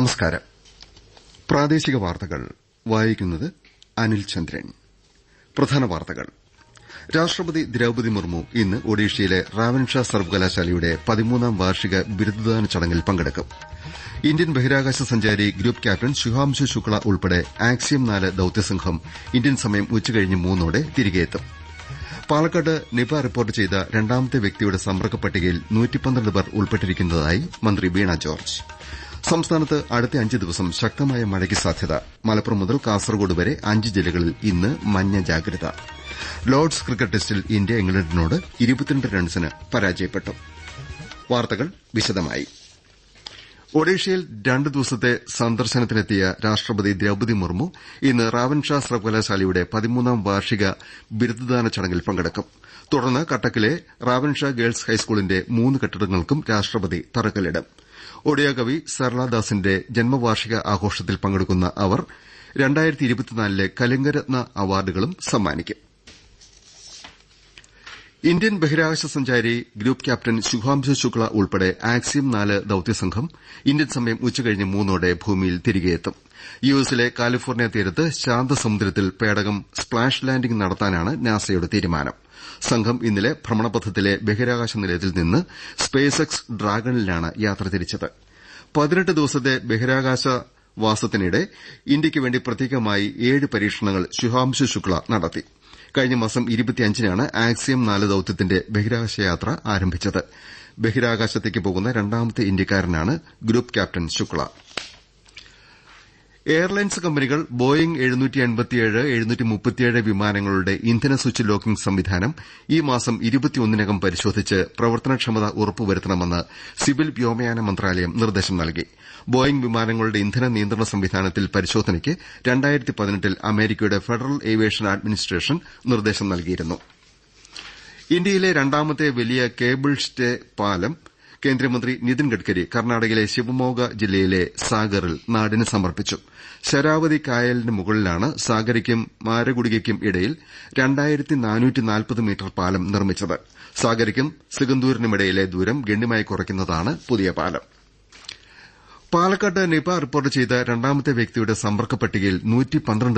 നമസ്കാരം. പ്രാദേശിക വാർത്തകൾ. വായിക്കുന്നത് അനിൽ ചന്ദ്രൻ. പ്രധാന വാർത്തകൾ. രാഷ്ട്രപതി ദ്രൌപതി മുർമു ഇന്ന് ഒഡീഷയിലെ റാവൻഷാ സർവകലാശാലയുടെ പതിമൂന്നാം വാർഷിക ബിരുദദാന ചടങ്ങിൽ പങ്കെടുക്കും. ഇന്ത്യൻ ബഹിരാകാശ സഞ്ചാരി ഗ്രൂപ്പ് ക്യാപ്റ്റൻ ശുഹാംശു ശുക്ല ഉൾപ്പെടെ ആക്സിയം നാല് ദൌത്യസംഘം ഇന്ത്യൻ സമയം ഉച്ചകഴിഞ്ഞ് മൂന്നോടെ തിരികെയെത്തും പാലക്കാട് നിപ റിപ്പോർട്ട് ചെയ്ത രണ്ടാമത്തെ വ്യക്തിയുടെ സമ്പർക്ക പട്ടികയിൽ പേർ ഉൾപ്പെട്ടിരിക്കുന്നതായി മന്ത്രി വീണ ജോർജ്. സംസ്ഥാനത്ത് അടുത്ത അഞ്ച് ദിവസം ശക്തമായ മഴയ്ക്ക് സാധ്യത. മലപ്പുറം മുതൽ കാസർകോട് വരെ അഞ്ച് ജില്ലകളിൽ ഇന്ന് മഞ്ഞ ജാഗ്രത. ലോർഡ്സ് ക്രിക്കറ്റ് ടെസ്റ്റിൽ ഇന്ത്യ ഇംഗ്ലണ്ടിനോട് ഇരുപത്തിരണ്ട് റൺസിന് പരാജയപ്പെട്ടു. വാർത്തകൾ വിശദമായി. ഒഡീഷയിൽ രണ്ട് ദിവസത്തെ സന്ദർശനത്തിനെത്തിയ രാഷ്ട്രപതി ദ്രൌപതി മുർമു ഇന്ന് റാവൻഷാ സർവകലാശാലയുടെ പതിമൂന്നാം വാർഷിക ബിരുദദാന ചടങ്ങിൽ പങ്കെടുക്കും. തുടർന്ന് കട്ടക്കിലെ റാവൻഷാ ഗേൾസ് ഹൈസ്കൂളിന്റെ മൂന്ന് കെട്ടിടങ്ങൾക്കും രാഷ്ട്രപതി തറക്കല്ലിടും. ഒഡിയ കവി സരളാദാസിന്റെ ജന്മവാർഷിക ആഘോഷത്തിൽ പങ്കെടുക്കുന്ന അവർ ലെ കലിംഗരത്ന അവാർഡുകളും സമ്മാനിക്കും. ഇന്ത്യൻ ബഹിരാകാശ സഞ്ചാരി ഗ്രൂപ്പ് ക്യാപ്റ്റൻ ശുഭാംശു ശുക്ല ഉൾപ്പെടെ ആക്സിയം നാല് ദൌത്യസംഘം ഇന്ത്യൻ സമയം ഉച്ചകഴിഞ്ഞ് മൂന്നോടെ ഭൂമിയിൽ തിരികെയെത്തും യുഎസിലെ കാലിഫോർണിയ തീരത്ത് ശാന്തസമുദ്രത്തിൽ പേടകം സ്പ്ലാഷ് ലാൻഡിംഗ് നടത്താനാണ് നാസയുടെ തീരുമാനം. സംഘം ഇന്നലെ ഭ്രമണപഥത്തിലെ ബഹിരാകാശ നിലയത്തിൽ നിന്ന് സ്പേസ് എക്സ് ഡ്രാഗണിലാണ് യാത്ര തിരിച്ചത്. പതിനെട്ട് ദിവസത്തെ ബഹിരാകാശ വാസത്തിനിടെ ഇന്ത്യയ്ക്കുവേണ്ടി പ്രത്യേകമായി ഏഴ് പരീക്ഷണങ്ങൾ ശുഹാംശു ശുക്ല നടത്തി. കഴിഞ്ഞ മാസം നാണ് ആക്സിയം നാല് ദൌത്യത്തിന്റെ ബഹിരാകാശയാത്ര ആരംഭിച്ചത്. ബഹിരാകാശത്തേക്ക് പോകുന്ന രണ്ടാമത്തെ ഇന്ത്യക്കാരനാണ് ഗ്രൂപ്പ് ക്യാപ്റ്റൻ ശുക്ല. എയർലൈൻസ് കമ്പനികൾ ബോയിംഗ് വിമാനങ്ങളുടെ ഇന്ധന സ്വിച്ച് ലോക്കിംഗ് സംവിധാനം ഈ മാസം നകം പരിശോധിച്ച് പ്രവർത്തനക്ഷമത ഉറപ്പുവരുത്തണമെന്ന് സിവിൽ വ്യോമയാന മന്ത്രാലയം നിർദ്ദേശം നൽകി. ബോയിംഗ് വിമാനങ്ങളുടെ ഇന്ധന നിയന്ത്രണ സംവിധാനത്തിൽ പരിശോധനയ്ക്ക് ൽ അമേരിക്കയുടെ ഫെഡറൽ ഏവിയേഷൻ അഡ്മിനിസ്ട്രേഷൻ നിർദ്ദേശം നൽകിയിരുന്നു. ഇന്ത്യയിലെ രണ്ടാമത്തെ വലിയ കേബിൾ സ്റ്റേ പാലം കേന്ദ്രമന്ത്രി നിതിൻ ഗഡ്കരി കർണാടകയിലെ ശിവമോഗ ജില്ലയിലെ സാഗറിൽ നാടിന് സമർപ്പിച്ചു. ശരാവതി കായലിന് മുകളിലാണ് സാഗരയ്ക്കും മാരകുടികയ്ക്കും ഇടയിൽ മീറ്റർ പാലം നിർമ്മിച്ചത്. സാഗരയ്ക്കും സിഗന്തൂരിനുമിടയിലെ ദൂരം ഗണ്യമായി കുറയ്ക്കുന്നതാണ് പുതിയ പാലം. പാലക്കാട്ട് നിപ റിപ്പോർട്ട് ചെയ്ത രണ്ടാമത്തെ വ്യക്തിയുടെ സമ്പർക്ക പട്ടികയിൽ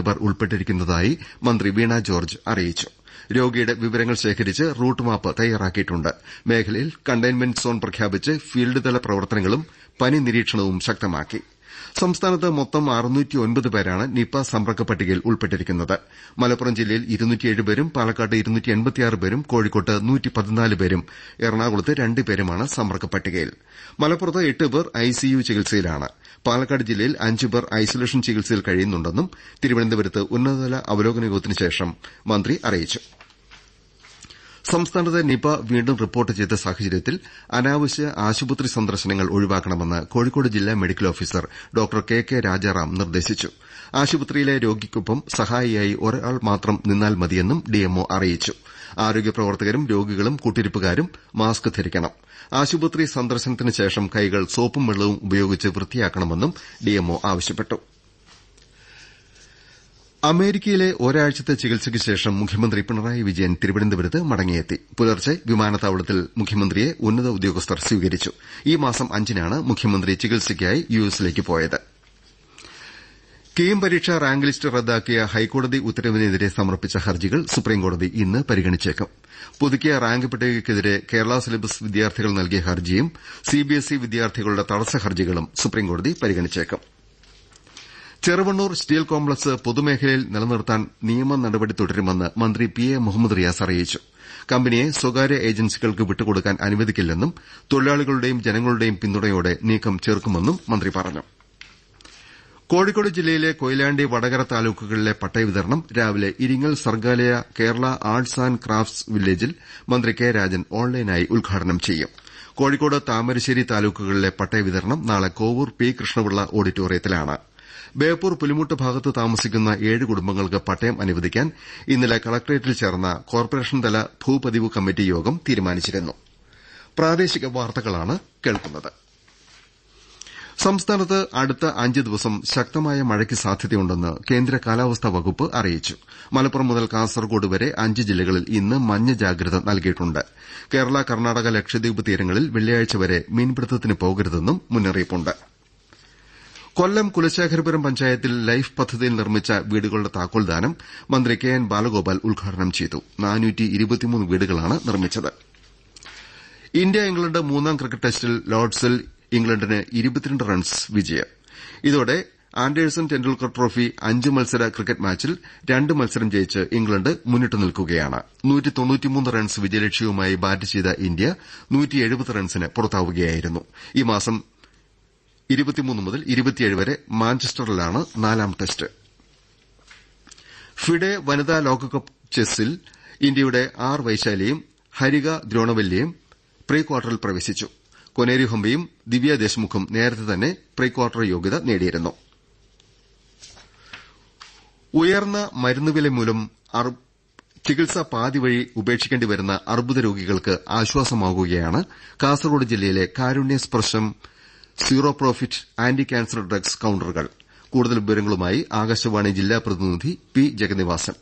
പേർ ഉൾപ്പെട്ടിരിക്കുന്നതായി മന്ത്രി വീണ ജോർജ് അറിയിച്ചു. രോഗിയുടെ വിവരങ്ങൾ ശേഖരിച്ച് റൂട്ട് മാപ്പ് തയ്യാറാക്കിയിട്ടുണ്ട്. മേഖലയിൽ കണ്ടെയ്ൻമെന്റ് സോൺ പ്രഖ്യാപിച്ച് ഫീൽഡ് തല പ്രവർത്തനങ്ങളും പനി നിരീക്ഷണവും ശക്തമാക്കി. സംസ്ഥാനത്ത് മൊത്തം പേരാണ് നിപ സമ്പർക്ക പട്ടികയിൽ ഉൾപ്പെട്ടിരിക്കുന്നത്. മലപ്പുറം ജില്ലയിൽ പേരും പാലക്കാട്ട് പേരും കോഴിക്കോട്ട് പേരും എറണാകുളത്ത് രണ്ട് പേരുമാണ് സമ്പർക്ക പട്ടികയിൽ. മലപ്പുറത്ത് എട്ട് പേർ ഐസിയു ചികിത്സയിലാണ്. പാലക്കാട് ജില്ലയിൽ അഞ്ച് പേർ ഐസൊലേഷൻ ചികിത്സയിൽ കഴിയുന്നുണ്ടെന്നും തിരുവനന്തപുരത്ത് ഉന്നതതല അവലോകന യോഗത്തിനുശേഷം മന്ത്രി അറിയിച്ചു. സംസ്ഥാനത്ത് നിപ വീണ്ടും റിപ്പോർട്ട് ചെയ്ത സാഹചര്യത്തിൽ അനാവശ്യ ആശുപത്രി സന്ദർശനങ്ങൾ ഒഴിവാക്കണമെന്ന് കോഴിക്കോട് ജില്ലാ medical officer doctor K K Rajaram നിർദ്ദേശിച്ചു. ആശുപത്രിയിലെ രോഗിക്കൊപ്പം സഹായിയായി ഒരാൾ മാത്രം നിന്നാൽ മതിയെന്നും ഡിഎംഒ അറിയിച്ചു. ആരോഗ്യ പ്രവർത്തകരും രോഗികളും കൂട്ടിരിപ്പുകാരും മാസ്ക് ധരിക്കണം. ആശുപത്രി സന്ദർശനത്തിന് ശേഷം കൈകൾ സോപ്പും വെള്ളവും ഉപയോഗിച്ച് വൃത്തിയാക്കണമെന്നും ഡിഎംഒ ആവശ്യപ്പെട്ടു. അമേരിക്കയിലെ ഒരാഴ്ചത്തെ ചികിത്സയ്ക്ക് ശേഷം മുഖ്യമന്ത്രി പിണറായി വിജയൻ തിരുവനന്തപുരത്ത് മടങ്ങിയെത്തി. പുലർച്ചെ വിമാനത്താവളത്തിൽ മുഖ്യമന്ത്രിയെ ഉന്നത ഉദ്യോഗസ്ഥർ സ്വീകരിച്ചു. ഈ മാസം അഞ്ചിനാണ് മുഖ്യമന്ത്രി ചികിത്സയ്ക്കായി യുഎസിലേക്ക് പോയത്. കീം പരീക്ഷ റാങ്ക് ലിസ്റ്റ് റദ്ദാക്കിയ ഹൈക്കോടതി ഉത്തരവിനെതിരെ സമർപ്പിച്ച ഹർജികൾ സുപ്രീംകോടതി ഇന്ന് പരിഗണിച്ചേക്കും. പുതുക്കിയ റാങ്ക് പട്ടികയ്ക്കെതിരെ കേരള സിലബസ് വിദ്യാർത്ഥികൾ നൽകിയ ഹർജിയും സിബിഎസ്ഇ വിദ്യാർത്ഥികളുടെ തടസ്സ ഹർജികളും സുപ്രീംകോടതി പരിഗണിച്ചേക്കും. ചെറുവണ്ണൂർ സ്റ്റീൽ കോംപ്ലക്സ് പൊതുമേഖലയിൽ നിലനിർത്താൻ നിയമ നടപടി തുടരുമെന്ന് മന്ത്രി പി എ മുഹമ്മദ് റിയാസ് അറിയിച്ചു. കമ്പനിയെ സ്വകാര്യ ഏജൻസികൾക്ക് വിട്ടുകൊടുക്കാൻ അനുവദിക്കില്ലെന്നും തൊഴിലാളികളുടെയും ജനങ്ങളുടെയും പിന്തുണയോടെ നീക്കം ചെറുക്കുമെന്നും മന്ത്രി പറഞ്ഞു. കോഴിക്കോട് ജില്ലയിലെ കൊയിലാണ്ടി വടകര താലൂക്കുകളിലെ പട്ടയവിതരണം രാവിലെ Iringal Sargalaya Kerala arts and crafts വില്ലേജിൽ മന്ത്രി കെ രാജൻ ഓൺലൈനായി ഉദ്ഘാടനം ചെയ്യും. കോഴിക്കോട് താമരശ്ശേരി താലൂക്കുകളിലെ പട്ടയവിതരണം നാളെ കോവൂർ പി കൃഷ്ണപിള്ള ഓഡിറ്റോറിയത്തിലാണ്. ബേപ്പൂർ പുലിമുട്ട് ഭാഗത്ത് താമസിക്കുന്ന ഏഴ് കുടുംബങ്ങൾക്ക് പട്ടയം അനുവദിക്കാൻ ഇന്നലെ കളക്ടറേറ്റിൽ ചേർന്ന കോർപ്പറേഷൻ തല ഭൂപതിവ് കമ്മിറ്റി യോഗം തീരുമാനിച്ചിരുന്നു. സംസ്ഥാനത്ത് അടുത്ത അഞ്ച് ദിവസം ശക്തമായ മഴയ്ക്ക് സാധ്യതയുണ്ടെന്ന് കേന്ദ്ര കാലാവസ്ഥാ വകുപ്പ് അറിയിച്ചു. മലപ്പുറം മുതൽ കാസർകോട് വരെ അഞ്ച് ജില്ലകളിൽ ഇന്ന് മഞ്ഞ ജാഗ്രത നൽകിയിട്ടുണ്ട്. കേരള കർണാടക ലക്ഷദ്വീപ് തീരങ്ങളിൽ വെള്ളിയാഴ്ച വരെ മീൻപിടുത്തത്തിന് പോകരുതെന്നും മുന്നറിയിപ്പുണ്ട്. കൊല്ലം കുലശേഖരപുരം പഞ്ചായത്തിൽ ലൈഫ് പദ്ധതിയിൽ നിർമ്മിച്ച വീടുകളുടെ താക്കോൽദാനം മന്ത്രി കെ എൻ ബാലഗോപാൽ ഉദ്ഘാടനം ചെയ്തു. വീടുകളാണ് നിർമ്മിച്ചത്. ഇന്ത്യ ഇംഗ്ലണ്ട് മൂന്നാം ക്രിക്കറ്റ് ടെസ്റ്റിൽ ലോർഡ്സിൽ ഇംഗ്ലണ്ടിന് റൺസ് വിജയം. ഇതോടെ ആൻഡേഴ്സൺ ടെൻഡുൽക്കർ ട്രോഫി അഞ്ച് മത്സര ക്രിക്കറ്റ് മാച്ചിൽ രണ്ട് മത്സരം ജയിച്ച് ഇംഗ്ലണ്ട് മുന്നിട്ട് നിൽക്കുകയാണ്. റൺസ് വിജയലക്ഷ്യവുമായി ബാറ്റ് ചെയ്ത ഇന്ത്യ റൺസിന് പുറത്താവുകയായിരുന്നു. ഈ മാസം മുതൽ വരെ മാഞ്ചസ്റ്ററിലാണ് നാലാം ടെസ്റ്റ്. ഫിഡെ വനിതാ ലോകകപ്പ് ചെസ്സിൽ ഇന്ത്യയുടെ ആർ വൈശാലിയും ഹരിക ദ്രോണവല്ലിയും പ്രീ ക്വാർട്ടറിൽ പ്രവേശിച്ചു. കൊനേരി ഹൊമ്പയും ദിവ്യ ദേശ്മുഖും നേരത്തെ തന്നെ പ്രീ ക്വാർട്ടർ യോഗ്യത നേടിയിരുന്നു. ഉയർന്ന മരുന്നുവില മൂലം ചികിത്സ പാതിവഴി ഉപേക്ഷിക്കേണ്ടി വരുന്ന അർബുദ രോഗികൾക്ക് ആശ്വാസമാകുകയാണ് കാസർകോട് ജില്ലയിലെ Karunya Sparsham zero profit anti cancer drugs കൌണ്ടറുകൾ. കൂടുതൽ വിവരങ്ങളുമായി ആകാശവാണി ജില്ലാ പ്രതിനിധി പി ജഗന്നിവാസൻ.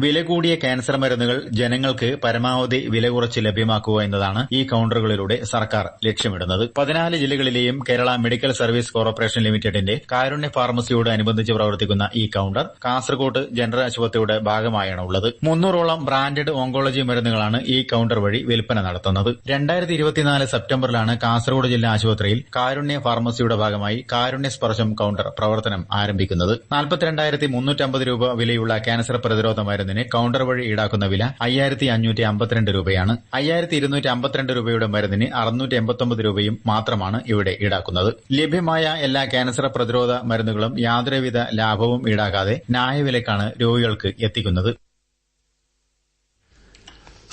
വില കൂടിയ ക്യാൻസർ മരുന്നുകൾ ജനങ്ങൾക്ക് പരമാവധി വില കുറച്ച് ലഭ്യമാക്കുക എന്നതാണ് ഈ കൌണ്ടറുകളിലൂടെ സർക്കാർ ലക്ഷ്യമിടുന്നത്. പതിനാല് ജില്ലകളിലെയും കേരള മെഡിക്കൽ സർവീസ് കോർപ്പറേഷൻ ലിമിറ്റഡിന്റെ കാരുണ്യ ഫാർമസിയോട് അനുബന്ധിച്ച് പ്രവർത്തിക്കുന്ന ഈ കൌണ്ടർ കാസർകോട്ട് ജനറൽ ആശുപത്രിയുടെ ഭാഗമായാണ് ഉള്ളത്. മുന്നൂറോളം ബ്രാൻഡഡ് ഓങ്കോളജി മരുന്നുകളാണ് ഈ കൌണ്ടർ വഴി വിൽപ്പന നടത്തുന്നത്. രണ്ടായിരത്തി ഇരുപത്തിനാല് സെപ്റ്റംബറിലാണ് കാസർഗോഡ് ജില്ലാ ആശുപത്രിയിൽ കാരുണ്യ ഫാർമസിയുടെ ഭാഗമായി കാരുണ്യ സ്പർശം കൌണ്ടർ പ്രവർത്തനം ആരംഭിക്കുന്നത്. നാൽപ്പത്തിരണ്ടായിരത്തി മുന്നൂറ്റമ്പത് രൂപ വിലയുള്ള ക്യാൻസർ പ്രതിരോധ മരുന്നിന് കൌണ്ടർ വഴി ഈടാക്കുന്ന വില അയ്യായിരത്തി അഞ്ഞൂറ്റി അമ്പത്തിരണ്ട് രൂപയാണ്. അയ്യായിരത്തി ഇരുന്നൂറ്റി അമ്പത്തിരണ്ട് രൂപയുടെ മരുന്നിന് അറുന്നൂറ്റി എൺപത്തൊമ്പത് രൂപയും മാത്രമാണ് ഇവിടെ ഈടാക്കുന്നത്. ലഭ്യമായ എല്ലാ ക്യാൻസർ പ്രതിരോധ മരുന്നുകളും യാതൊരുവിധ ലാഭവും ഈടാക്കാതെ ന്യായവിലക്കാണ് രോഗികൾക്ക് എത്തിക്കുന്നത്.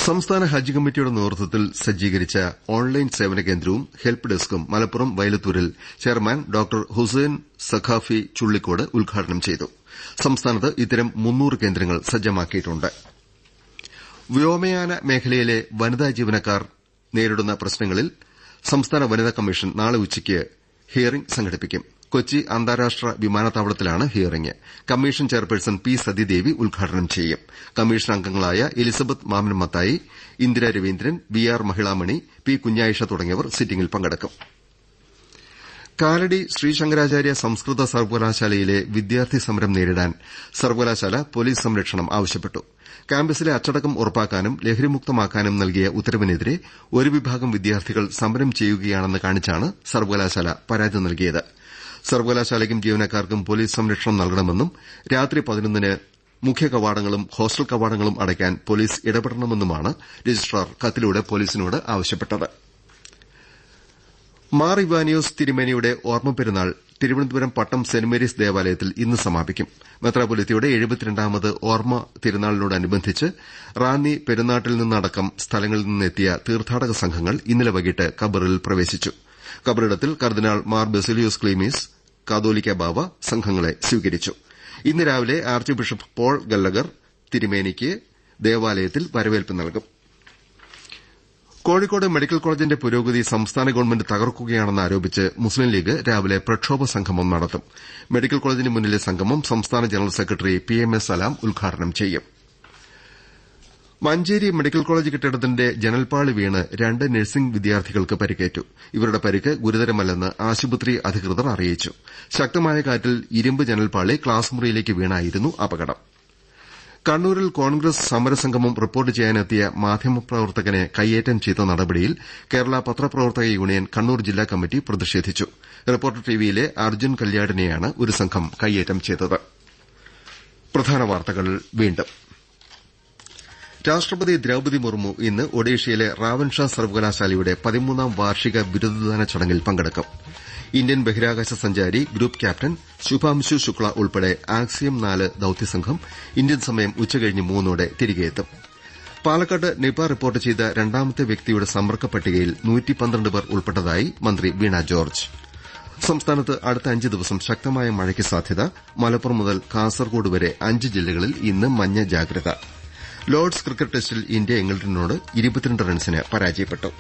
സംസ്ഥാന ഹജ്ജ് കമ്മിറ്റിയുടെ നേതൃത്വത്തിൽ സജ്ജീകരിച്ച ഓൺലൈൻ സേവന കേന്ദ്രവും ഹെൽപ്പ് ഡെസ്കും മലപ്പുറം വൈലത്തൂരിൽ ചെയർമാൻ ഡോക്ടർ ഹുസൈൻ സഖാഫി ചുള്ളിക്കോട് ഉദ്ഘാടനം ചെയ്തു. സംസ്ഥാനത്ത് ഇത്തരം കേന്ദ്രങ്ങൾ സജ്ജമാക്കിയിട്ടുണ്ട്. വ്യോമയാന മേഖലയിലെ വനിതാ ജീവനക്കാർ നേരിടുന്ന പ്രശ്നങ്ങളിൽ സംസ്ഥാന വനിതാ കമ്മീഷൻ നാളെ ഉച്ചയ്ക്ക് ഹിയറിംഗ് സംഘടിപ്പിക്കും. കൊച്ചി അന്താരാഷ്ട്ര വിമാനത്താവളത്തിലാണ് hearing. Commission chairperson P Sathidevi ഉദ്ഘാടനം ചെയ്യും. കമ്മീഷൻ അംഗങ്ങളായ Elizabeth Maman Mathai Indira Raveendran V R Mahilamani P Kunjayisha തുടങ്ങിയവർ സിറ്റിംഗിൽ പങ്കെടുക്കും. കാലടി ശ്രീശങ്കരാചാര്യ സംസ്കൃത സർവകലാശാലയിലെ വിദ്യാർത്ഥി സമരം നേരിടാൻ സർവകലാശാല പോലീസ് സംരക്ഷണം ആവശ്യപ്പെട്ടു. ക്യാമ്പസിലെ അച്ചടക്കം ഉറപ്പാക്കാനും ലഹരിമുക്തമാക്കാനും നൽകിയ ഉത്തരവിനെതിരെ ഒരു വിഭാഗം വിദ്യാർത്ഥികൾ സമരം ചെയ്യുകയാണെന്ന് കാണിച്ചാണ് സർവകലാശാല പരാതി നൽകിയത്. സർവകലാശാലയ്ക്കും ജീവനക്കാർക്കും പൊലീസ് സംരക്ഷണം നൽകണമെന്നും രാത്രി പതിനൊന്നിന് മുഖ്യ കവാടങ്ങളും ഹോസ്റ്റൽ കവാടങ്ങളും അടയ്ക്കാൻ പൊലീസ് ഇടപെടണമെന്നുമാണ് രജിസ്ട്രാർ കത്തിലൂടെ പൊലീസിനോട് ആവശ്യപ്പെട്ടത്. മാർ ഇവാനിയോസ് തിരുമേനിയുടെ ഓർമ്മ പെരുന്നാൾ തിരുവനന്തപുരം പട്ടം സെന്റ് മേരീസ് ദേവാലയത്തിൽ ഇന്ന് സമാപിക്കും. മെത്രാപൊലിത്തയുടെ എഴുപത്തിരണ്ടാമത് ഓർമ്മ തിരുനാളിനോടനുബന്ധിച്ച് റാന്നി പെരുന്നാട്ടിൽ നിന്നടക്കം സ്ഥലങ്ങളിൽ നിന്നെത്തിയ തീർത്ഥാടക സംഘങ്ങൾ ഇന്നലെ വൈകിട്ട് കബറിൽ പ്രവേശിച്ചു. കബറിടത്തിൽ കർദിനാൾ മാർ ബെസിലിയോസ് ക്ലീമീസ് കാതോലിക്ക ബാവ സംഘങ്ങളെ സ്വീകരിച്ചു. ഇന്ന് രാവിലെ ആർച്ച് ബിഷപ്പ് പോൾ ഗല്ലഗർ തിരുമേനിക്ക് ദേവാലയത്തിൽ വരവേൽപ്പ് നൽകും. കോഴിക്കോട് മെഡിക്കൽ കോളേജിന്റെ പുരോഗതി സംസ്ഥാന ഗവൺമെന്റ് തകർക്കുകയാണെന്ന് ആരോപിച്ച് മുസ്ലിം ലീഗ് രാവിലെ പ്രക്ഷോഭ സംഗമം നടത്തും. മെഡിക്കൽ കോളേജിന് മുന്നിലെ സംഗമം സംസ്ഥാന general secretary P M S Salam ഉദ്ഘാടനം ചെയ്യും. മഞ്ചേരി മെഡിക്കൽ കോളേജ് കെട്ടിടത്തിന്റെ ജനൽപ്പാളി വീണ് രണ്ട് നഴ്സിംഗ് വിദ്യാർത്ഥികൾക്ക് പരിക്കേറ്റു. ഇവരുടെ പരിക്ക് ഗുരുതരമല്ലെന്ന് ആശുപത്രി അധികൃതർ അറിയിച്ചു. ശക്തമായ കാറ്റിൽ ഇരുമ്പ് ജനൽപാളി ക്ലാസ് മുറിയിലേക്ക് വീണായിരുന്നു അപകടം. കണ്ണൂരിൽ കോൺഗ്രസ് സമരസംഗമം റിപ്പോർട്ട് ചെയ്യാനെത്തിയ മാധ്യമപ്രവർത്തകനെ കയ്യേറ്റം ചെയ്ത നടപടിയിൽ കേരള പത്രപ്രവർത്തക യൂണിയൻ കണ്ണൂർ ജില്ലാ കമ്മിറ്റി പ്രതിഷേധിച്ചു. റിപ്പോർട്ടർ ടിവിയിലെ അർജുൻ കല്യാടിനെയാണ് ഒരു സംഘം കയ്യേറ്റം ചെയ്തത്. രാഷ്ട്രപതി ദ്രൌപതി മുർമു ഇന്ന് ഒഡീഷയിലെ റാവൻഷാ സർവകലാശാലയുടെ പതിമൂന്നാം വാർഷിക ബിരുദദാന ചടങ്ങിൽ പങ്കെടുക്കും. ഇന്ത്യൻ ബഹിരാകാശ സഞ്ചാരി ഗ്രൂപ്പ് ക്യാപ്റ്റൻ ശുഭാംശു ശുക്ല ഉൾപ്പെടെ ആക്സിയം നാല് ദൌത്യസംഘം ഇന്ത്യൻ സമയം ഉച്ചകഴിഞ്ഞ് മൂന്നോടെ തിരികെയെത്തും പാലക്കാട് നിപ റിപ്പോർട്ട് ചെയ്ത രണ്ടാമത്തെ വ്യക്തിയുടെ സമ്പർക്ക പട്ടികയിൽ പേർ ഉൾപ്പെട്ടതായി മന്ത്രി വീണ ജോർജ്. സംസ്ഥാനത്ത് അടുത്ത അഞ്ച് ദിവസം ശക്തമായ മഴയ്ക്ക് സാധ്യത. മലപ്പുറം മുതൽ കാസർകോട് വരെ അഞ്ച് ജില്ലകളിൽ ഇന്ന് മഞ്ഞ ജാഗ്രത. ലോർഡ്സ് ക്രിക്കറ്റ് ടെസ്റ്റിൽ ഇന്ത്യ ഇംഗ്ലണ്ടിനോട് റൺസിന് പരാജയപ്പെട്ടു.